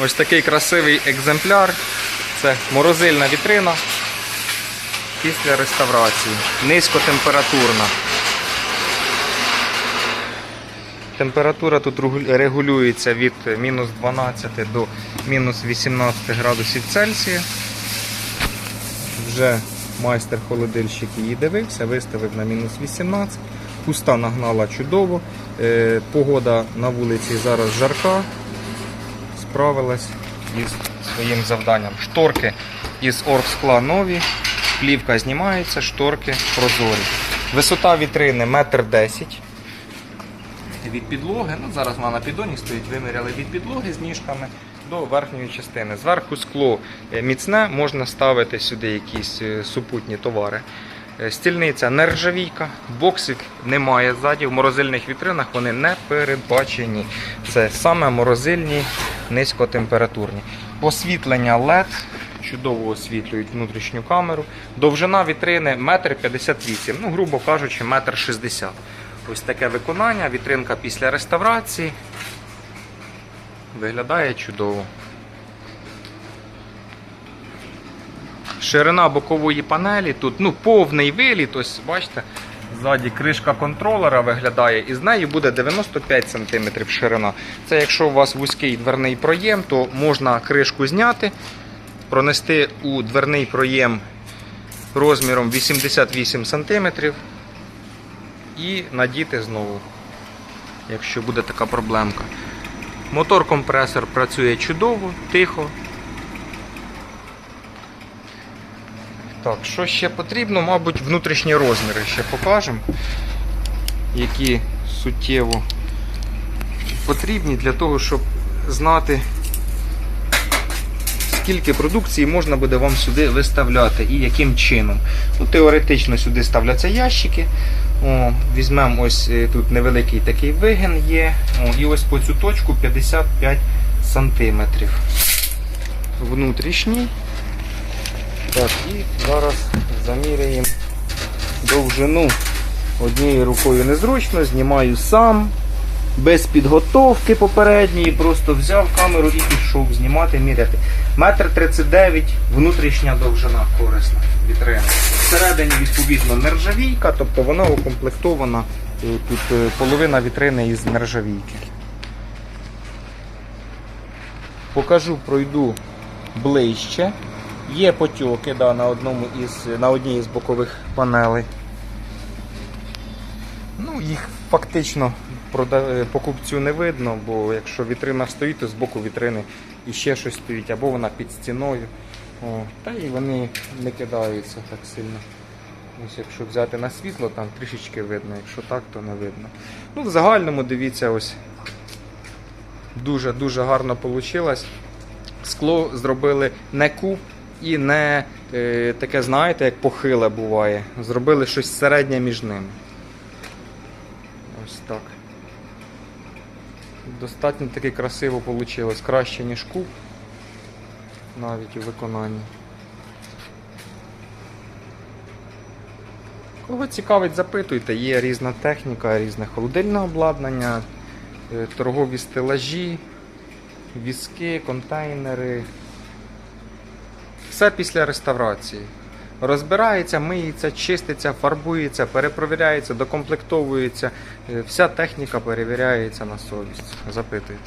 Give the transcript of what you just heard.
Ось такий красивий екземпляр. Це морозильна вітрина після реставрації. Низькотемпературна. Температура тут регулюється від мінус 12 до мінус 18 градусів Цельсія. Вже майстер холодильщик її дивився, виставив на мінус 18. Пуста нагнала чудово. Е, Погода на вулиці зараз жарка. Справилась із своїм завданням. Шторки із оргскла нові, плівка знімається, шторки прозорі. Висота вітрини 1,10 м від підлоги. Ну, зараз вона на піддоні стоїть, виміряли від підлоги з ніжками до верхньої частини. Зверху скло е, міцне, можна ставити сюди якісь е, супутні товари. Е, Стільниця нержавійка, боксів немає ззаді. В морозильних вітринах вони не передбачені. Це саме морозильні низькотемпературні. Освітлення LED. Чудово освітлюють внутрішню камеру. Довжина вітрини 1,58 м, ну, грубо кажучи, 1,60 м. Ось таке виконання. Вітринка після реставрації. Виглядає чудово. Ширина бокової панелі тут ну, повний виліт. Ось бачите, ззаді кришка контролера виглядає, і з нею буде 95 см ширина. Це якщо у вас вузький дверний проєм, то можна кришку зняти, пронести у дверний проєм розміром 88 см і надіти знову, якщо буде така проблемка. Мотор-компресор працює чудово, тихо. Так, що ще потрібно? Мабуть, внутрішні розміри ще покажемо, які суттєво потрібні для того, щоб знати, скільки продукції можна буде вам сюди виставляти і яким чином. Ну, Теоретично сюди ставляться ящики. О, візьмемо ось е, тут невеликий такий вигін є. О, і ось по цю точку 55 сантиметрів. Внутрішній. Так, і зараз заміряємо довжину. Однією рукою незручно, знімаю сам, без підготовки попередньої, просто взяв камеру і пішов знімати, міряти. Метр 39 внутрішня довжина корисна вітрина. Всередині, відповідно, нержавійка, тобто вона укомплектована е, тут е, половина вітрини із нержавійки. Покажу, пройду ближче. Є потьоки да, на, одному із, на одній із бокових панелей. Ну, їх фактично е, покупцю не видно, бо якщо вітрина стоїть, то з боку вітрини іще щось стоїть, або вона під стіною. О, та і вони не кидаються так сильно. Ось якщо взяти на світло, там трішечки видно, якщо так, то не видно. Ну, в загальному дивіться, ось дуже-дуже гарно вийшло. Скло зробили не куб і не е, таке, знаєте, як похиле буває. Зробили щось середнє між ними. Ось так. Достатньо таки красиво вийшло. Краще, ніж куб. Навіть у виконанні. Кого цікавить, запитуйте, є різна техніка, різне холодильне обладнання, е, торгові стелажі, візки, контейнери. Все після реставрації. Розбирається, миється, чиститься, фарбується, перепровіряється, докомплектовується. Е, Вся техніка перевіряється на совість. Запитуйте.